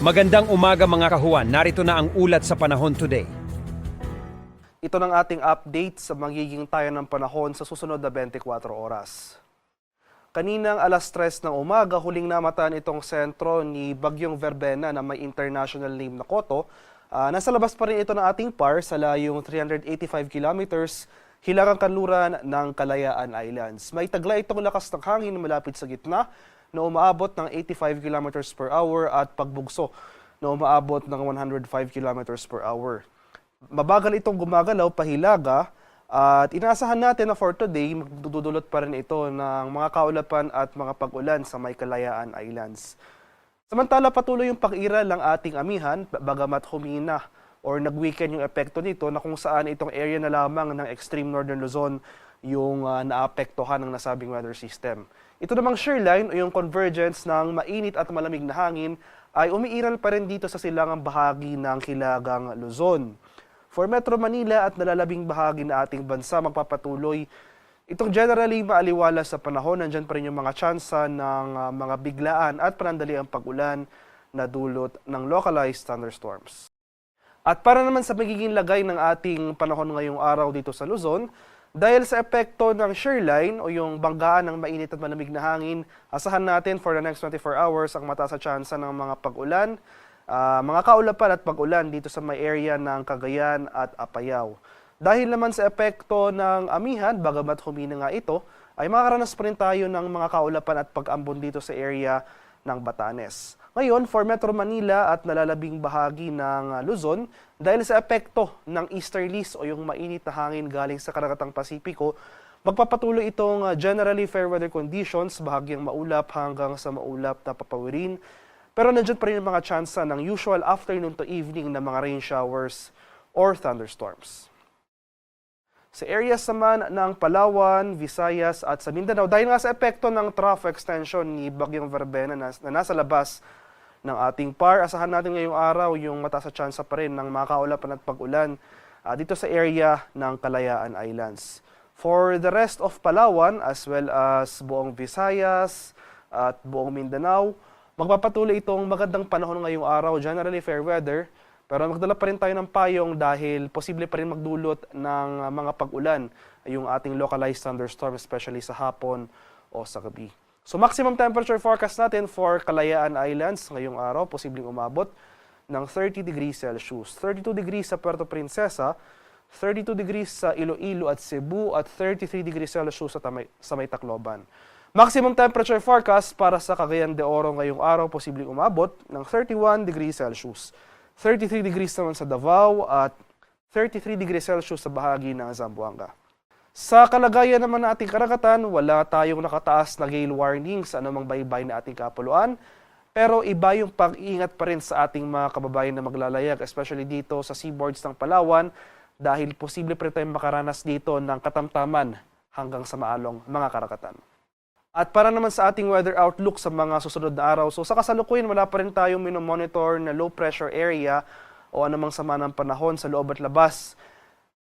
Magandang umaga mga kahuan. Narito na ang ulat sa panahon today. Ito ng ating update sa magiging tayo ng panahon sa susunod na 24 oras. Kaninang alas 3 ng umaga, huling namataan itong sentro ni Bagyong Verbena na may international name na Koto. Ah, nasa labas pa rin ito ng ating PAR sa layong 385 kilometers hilagang kanluran ng Kalayaan Islands. May taglay itong lakas ng hangin malapit sa gitna na umaabot ng 85 kilometers per hour at pagbugso na umaabot ng 105 kilometers per hour. Mabagal itong gumagalaw pahilaga at inaasahan natin na for today magdudulot pa rin ito ng mga kaulapan at mga pag-ulan sa may Kalayaan Islands. Samantala patuloy yung pag-iral ng ating amihan bagamat humina or nag-weekend yung epekto nito na kung saan itong area na lamang ng extreme northern Luzon yung ah, naapektuhan ng nasabing weather system. Ito namang shearline o yung convergence ng mainit at malamig na hangin ay umiiral pa rin dito sa silangang bahagi ng Hilagang Luzon. For Metro Manila at nalalabing bahagi na ating bansa magpapatuloy itong generally maaliwala sa panahon. Nandyan pa rin yung mga tsansa ng ah, mga biglaan at panandaliang pag-ulan na dulot ng localized thunderstorms. At para naman sa magiging lagay ng ating panahon ngayong araw dito sa Luzon, dahil sa epekto ng shearline o yung banggaan ng mainit at malamig na hangin, asahan natin for the next 24 hours ang mataas na tsansa ng mga pag-ulan, ah, mga kaulapan at pag-ulan dito sa may area ng Cagayan at Apayao. Dahil naman sa epekto ng amihan, bagamat humina nga ito, ay makakaranas pa rin tayo ng mga kaulapan at pag-ambon dito sa area ng Batanes. Ngayon, for Metro Manila at nalalabing bahagi ng ah, Luzon, dahil sa epekto ng easterlies o yung mainit na hangin galing sa karagatang Pasipiko, magpapatuloy itong ah, generally fair weather conditions, bahagyang maulap hanggang sa maulap na papawirin. Pero nandiyan pa rin yung mga tsansa ng usual afternoon to evening na mga rain showers or thunderstorms. Sa areas naman ng Palawan, Visayas at sa Mindanao, dahil nga sa epekto ng trough extension ni Bagyong Verbena na, na nasa labas ng ating par, asahan natin ngayong araw yung mataas na tsansa pa rin ng mga kaulapan at pag-ulan ah, dito sa area ng Kalayaan Islands. For the rest of Palawan as well as buong Visayas at buong Mindanao, magpapatuloy itong magandang panahon ngayong araw, generally fair weather, pero magdala pa rin tayo ng payong dahil posible pa rin magdulot ng uh, mga pag-ulan yung ating localized thunderstorm especially sa hapon o sa gabi. So maximum temperature forecast natin for Kalayaan Islands ngayong araw, posibleng umabot ng 30 degrees Celsius. 32 degrees sa Puerto Princesa, 32 degrees sa Iloilo at Cebu at 33 degrees Celsius sa, Tamay, sa May Tacloban. Maximum temperature forecast para sa Cagayan de Oro ngayong araw, posibleng umabot ng 31 degrees Celsius. 33 degrees naman sa Davao at 33 degrees Celsius sa bahagi ng Zamboanga. Sa kalagayan naman ng ating karagatan, wala tayong nakataas na gale warning sa anumang baybay na ating kapuluan. Pero iba yung pag-iingat pa rin sa ating mga kababayan na maglalayag, especially dito sa seaboards ng Palawan, dahil posible pa rin tayong makaranas dito ng katamtaman hanggang sa maalong mga karagatan. At para naman sa ating weather outlook sa mga susunod na araw, so sa kasalukuyan wala pa rin tayong minomonitor na low pressure area o anumang sama ng panahon sa loob at labas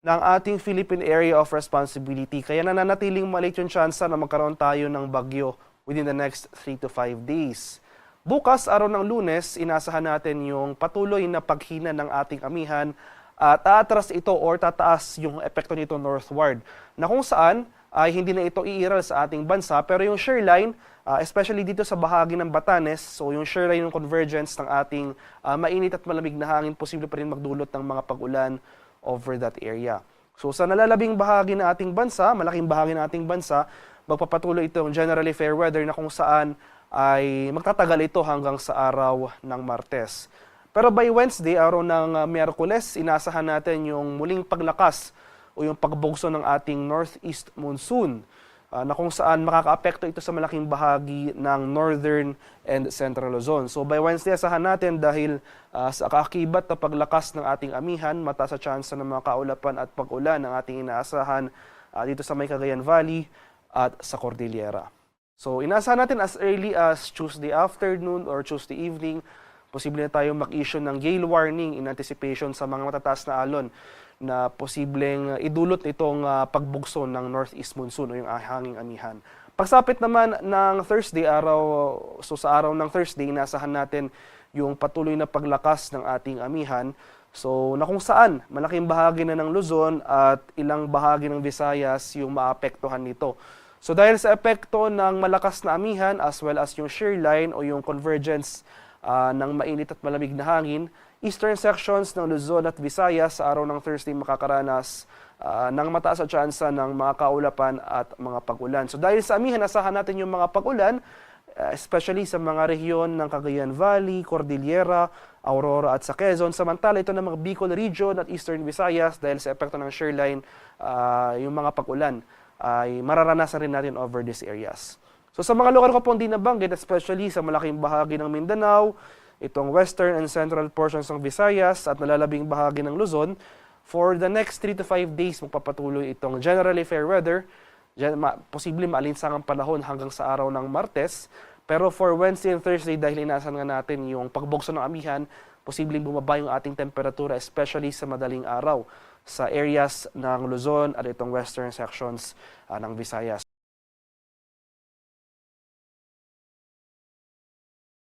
ng ating Philippine Area of Responsibility. Kaya nananatiling maliit yung chance na magkaroon tayo ng bagyo within the next 3 to 5 days. Bukas, araw ng lunes, inasahan natin yung patuloy na paghina ng ating amihan at taatras ito or tataas yung epekto nito northward na kung saan ay hindi na ito iiral sa ating bansa pero yung shoreline ah, especially dito sa bahagi ng Batanes so yung shoreline yung convergence ng ating ah, mainit at malamig na hangin posible pa rin magdulot ng mga pag-ulan over that area. So sa nalalabing bahagi ng ating bansa, malaking bahagi ng ating bansa, magpapatuloy itong generally fair weather na kung saan ay magtatagal ito hanggang sa araw ng Martes. Pero by Wednesday, araw ng uh, Miyerkules, inasahan natin yung muling paglakas o yung pagbugso ng ating northeast monsoon ah, na kung saan makakaapekto ito sa malaking bahagi ng northern and central Luzon. So by Wednesday, asahan natin dahil ah, sa kaakibat na paglakas ng ating amihan, mataas sa chance ng mga kaulapan at pag-ulan ang ating inaasahan ah, dito sa may Cagayan Valley at sa Cordillera. So inaasahan natin as early as Tuesday afternoon or Tuesday evening, posible na tayong mag-issue ng gale warning in anticipation sa mga matataas na alon na posibleng uh, idulot itong uh, pagbugso ng northeast monsoon o yung ah- hanging amihan. Pagsapit naman ng Thursday, araw, so sa araw ng Thursday, inasahan natin yung patuloy na paglakas ng ating amihan. So, na kung saan malaking bahagi na ng Luzon at ilang bahagi ng Visayas yung maapektuhan nito. So dahil sa epekto ng malakas na amihan as well as yung shear line o yung convergence ah, ng mainit at malamig na hangin, eastern sections ng Luzon at Visayas sa araw ng Thursday makakaranas ah, ng mataas na tsansa ng mga kaulapan at mga pag-ulan. So dahil sa amihan, asahan natin yung mga pag-ulan, uh, especially sa mga rehiyon ng Cagayan Valley, Cordillera, Aurora at sa Quezon. Samantala, ito ng mga Bicol Region at Eastern Visayas dahil sa epekto ng shear line, ah, yung mga pag-ulan ay mararanasan rin natin over these areas. So sa mga lugar ko po hindi nabanggit, especially sa malaking bahagi ng Mindanao, itong western and central portions ng Visayas at nalalabing bahagi ng Luzon, for the next 3 to 5 days magpapatuloy itong generally fair weather, ma- posible maalinsangang panahon hanggang sa araw ng Martes. Pero for Wednesday and Thursday, dahil inaasahan nga natin yung pagbukso ng amihan, posibleng bumaba yung ating temperatura, especially sa madaling araw sa areas ng Luzon at itong western sections ah, ng Visayas.